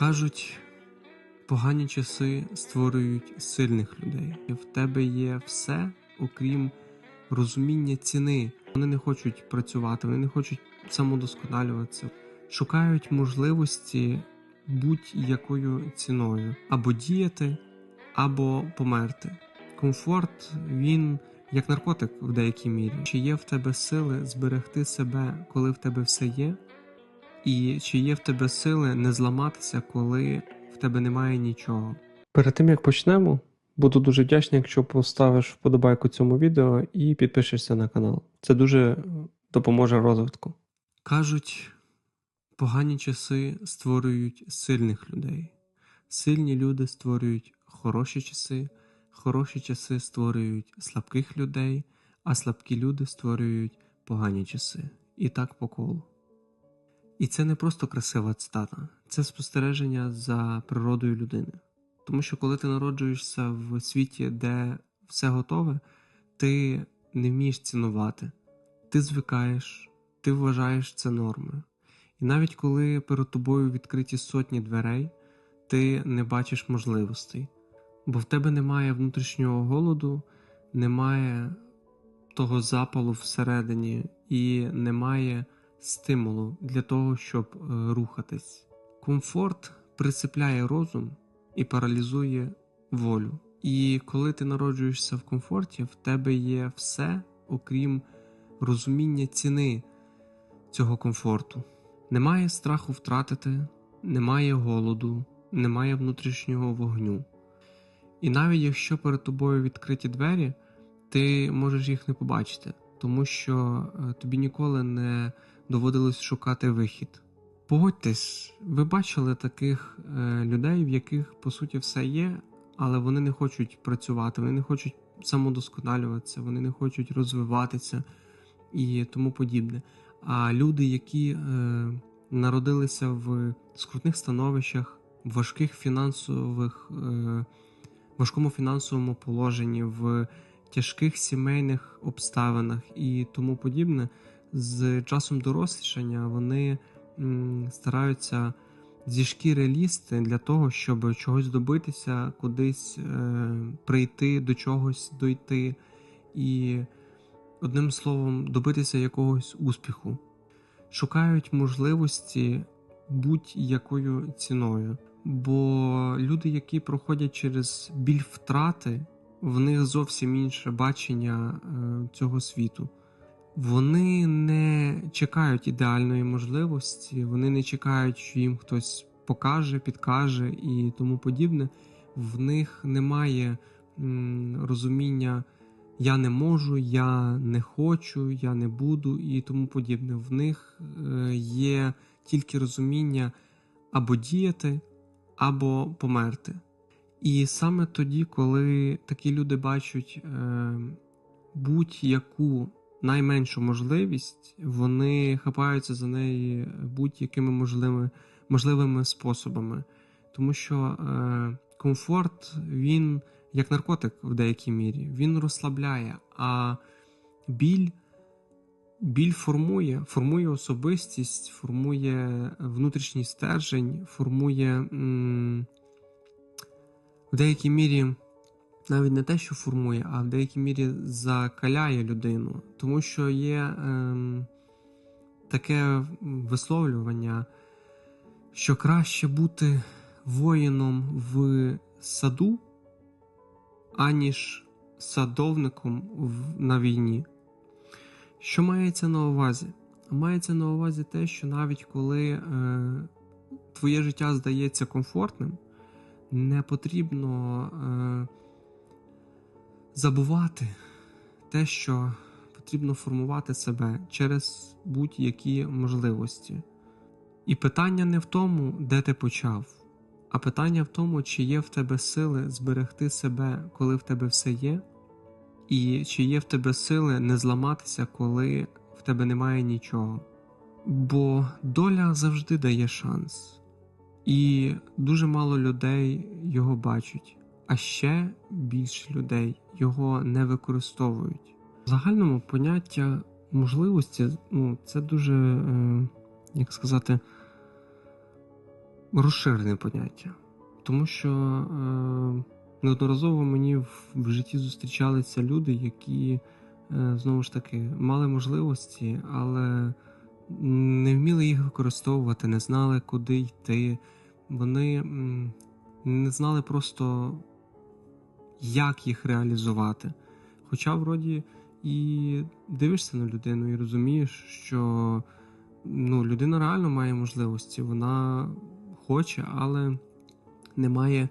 Кажуть, погані часи створюють сильних людей. В тебе є все, окрім розуміння ціни. Вони не хочуть працювати, вони не хочуть самодосконалюватися, шукають можливості будь-якою ціною або діяти, або померти. Комфорт він як наркотик в деякій мірі. Чи є в тебе сили зберегти себе, коли в тебе все є? І чи є в тебе сили не зламатися, коли в тебе немає нічого? Перед тим як почнемо, буду дуже вдячний, якщо поставиш вподобайку цьому відео і підпишешся на канал. Це дуже допоможе розвитку. Кажуть, погані часи створюють сильних людей. Сильні люди створюють хороші часи, хороші часи створюють слабких людей, а слабкі люди створюють погані часи. І так по колу. І це не просто красива цитата, це спостереження за природою людини. Тому що коли ти народжуєшся в світі, де все готове, ти не вмієш цінувати, ти звикаєш, ти вважаєш це нормою. І навіть коли перед тобою відкриті сотні дверей, ти не бачиш можливостей, бо в тебе немає внутрішнього голоду, немає того запалу всередині і немає стимулу для того, щоб е, рухатись. Комфорт присипляє розум і паралізує волю. І коли ти народжуєшся в комфорті, в тебе є все, окрім розуміння ціни цього комфорту. Немає страху втратити, немає голоду, немає внутрішнього вогню. І навіть якщо перед тобою відкриті двері, ти можеш їх не побачити, тому що е, тобі ніколи не доводилось шукати вихід. Погодьтесь, ви бачили таких е, людей, в яких по суті все є, але вони не хочуть працювати, вони не хочуть самодосконалюватися, вони не хочуть розвиватися і тому подібне. А люди, які е, народилися в скрутних становищах, в важких фінансових, е, важкому фінансовому положенні, в тяжких сімейних обставинах і тому подібне, з часом дорослішання вони стараються зі шкіри лізти для того, щоб чогось добитися, кудись е, прийти, до чогось дойти, і, одним словом, добитися якогось успіху. Шукають можливості будь-якою ціною. Бо люди, які проходять через біль втрати, в них зовсім інше бачення е, цього світу. Вони не чекають ідеальної можливості, вони не чекають, що їм хтось покаже, підкаже і тому подібне. В них немає розуміння я не можу, я не хочу, я не буду і тому подібне. В них е, є тільки розуміння або діяти, або померти. І саме тоді, коли такі люди бачать е, будь-яку найменшу можливість, вони хапаються за неї будь-якими можливими, можливими способами. Тому що е, комфорт, він як наркотик в деякій мірі, він розслабляє, а біль. Біль формує, формує особистість, формує внутрішній стержень, формує м, в деякій мірі навіть не те, що формує, а в деякій мірі закаляє людину. Тому що є ем, таке висловлювання, що краще бути воїном в саду, аніж садовником в, на війні. Що мається на увазі? Мається на увазі те, що навіть коли е, твоє життя здається комфортним, не потрібно е, забувати те, що потрібно формувати себе через будь-які можливості. І питання не в тому, де ти почав, а питання в тому, чи є в тебе сили зберегти себе, коли в тебе все є, і чи є в тебе сили не зламатися, коли в тебе немає нічого. Бо доля завжди дає шанс, і дуже мало людей його бачать а ще більше людей його не використовують. В загальному поняття можливості ну, це дуже, е, як сказати, розширене поняття. Тому що е, неодноразово мені в, житті зустрічалися люди, які е, знову ж таки мали можливості, але не вміли їх використовувати, не знали, куди йти. Вони не знали просто, як їх реалізувати. Хоча, вроді, і дивишся на людину і розумієш, що ну, людина реально має можливості, вона хоче, але не має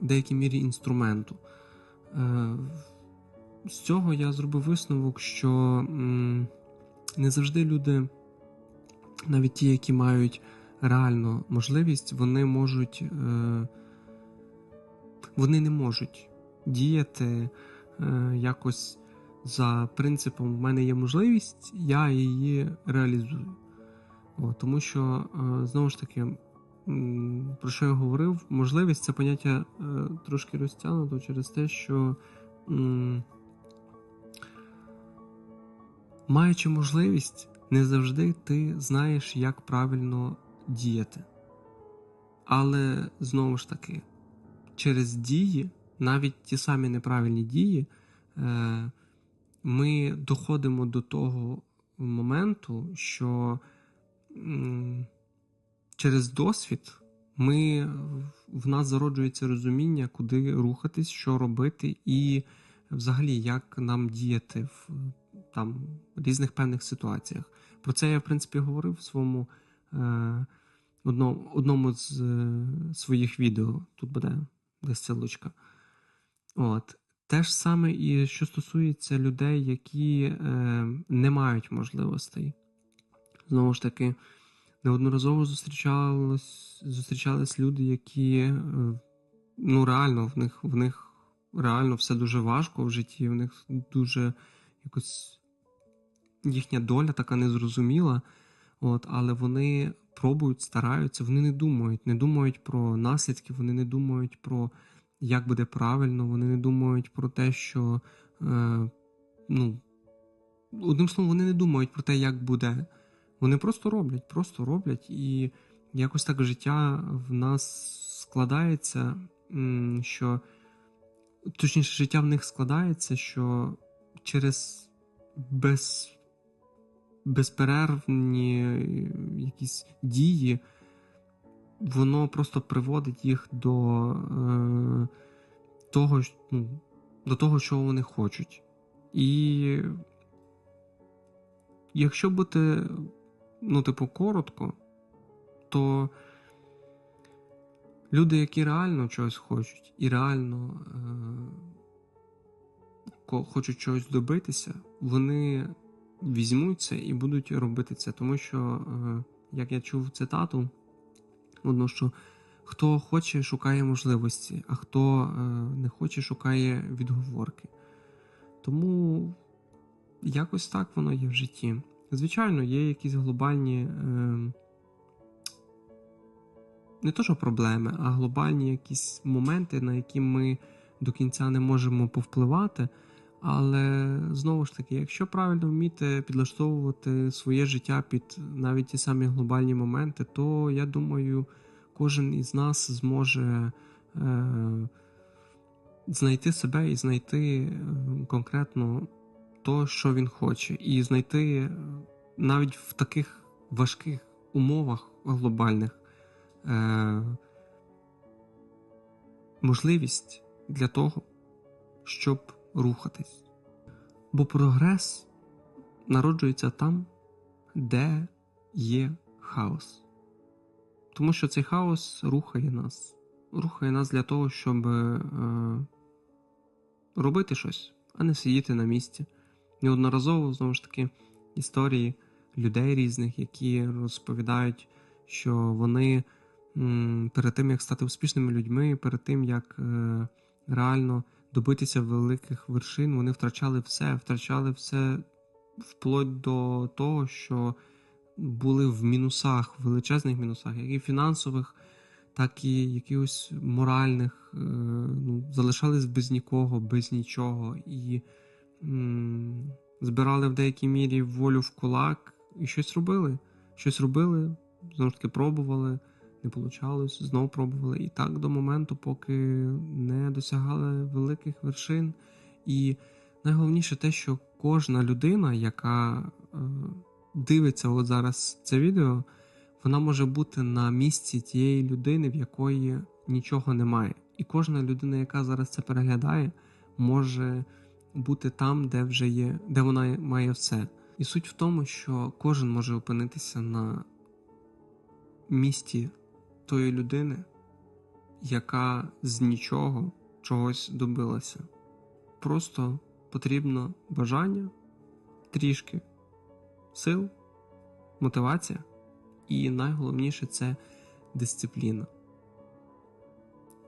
в деякій мірі інструменту. Е, з цього я зробив висновок, що не завжди люди, навіть ті, які мають реальну можливість, вони можуть, е, вони не можуть діяти е, якось за принципом в мене є можливість, я її реалізую. О, тому що, е, знову ж таки, про що я говорив, можливість це поняття е, трошки розтягнуто через те, що м, маючи можливість, не завжди ти знаєш, як правильно діяти. Але знову ж таки, через дії, навіть ті самі неправильні дії, е, ми доходимо до того моменту, що через досвід ми, в нас зароджується розуміння, куди рухатись, що робити, і взагалі як нам діяти в там, різних певних ситуаціях. Про це я, в принципі, говорив в своєму е, одному, одному з е, своїх відео. Тут буде десь ця лучка. От. Те ж саме і що стосується людей, які е, не мають можливостей. Знову ж таки, неодноразово зустрічались, зустрічались люди, які е, ну, реально в них, в них реально все дуже важко в житті, в них дуже якось їхня доля така незрозуміла. От, але вони пробують, стараються, вони не думають, не думають про наслідки, вони не думають про як буде правильно, вони не думають про те, що е, ну, одним словом, вони не думають про те, як буде. Вони просто роблять, просто роблять, і якось так життя в нас складається, що точніше, життя в них складається, що через без, безперервні якісь дії воно просто приводить їх до е, того, ну, до того, що вони хочуть. І якщо бути, ну, типу, коротко, то люди, які реально чогось хочуть і реально е, хочуть чогось добитися, вони візьмуться і будуть робити це. Тому що, е, як я чув цитату, одно, що хто хоче, шукає можливості, а хто е, не хоче, шукає відговорки. Тому якось так воно є в житті. Звичайно, є якісь глобальні. Е, не то, що проблеми, а глобальні якісь моменти, на які ми до кінця не можемо повпливати. Але знову ж таки, якщо правильно вміти підлаштовувати своє життя під навіть ті самі глобальні моменти, то я думаю, кожен із нас зможе е, знайти себе і знайти е, конкретно то, що він хоче, і знайти е, навіть в таких важких умовах глобальних е, можливість для того, щоб рухатись. Бо прогрес народжується там, де є хаос. Тому що цей хаос рухає нас, рухає нас для того, щоб е, робити щось, а не сидіти на місці. Неодноразово, знову ж таки, історії людей різних, які розповідають, що вони м, перед тим, як стати успішними людьми, перед тим, як е, реально добитися великих вершин, вони втрачали все, втрачали все вплоть до того, що були в мінусах, величезних мінусах, як і фінансових, так і якихось моральних, е, ну, залишались без нікого, без нічого, і м, збирали в деякій мірі волю в кулак і щось робили. Щось робили, знову ж таки пробували, не получалось, знов пробували. І так до моменту, поки не досягали великих вершин. І найголовніше те, що кожна людина, яка е, дивиться от зараз це відео, вона може бути на місці тієї людини, в якої нічого немає. І кожна людина, яка зараз це переглядає, може бути там, де вже є, де вона має все. І суть в тому, що кожен може опинитися на місці тої людини, яка з нічого чогось добилася. Просто потрібно бажання, трішки сил, мотивація, і найголовніше це дисципліна.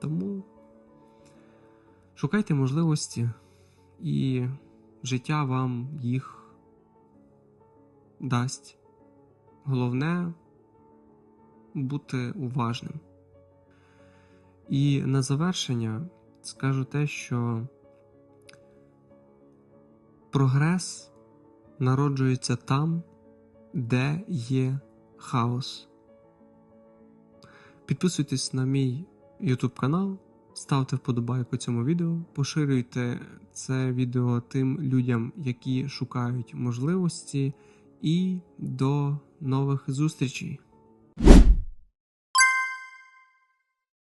Тому шукайте можливості, і життя вам їх дасть. Головне бути уважним. І на завершення скажу те, що прогрес народжується там, де є хаос. Підписуйтесь на мій YouTube канал, ставте вподобайку цьому відео, поширюйте це відео тим людям, які шукають можливості, і до нових зустрічей!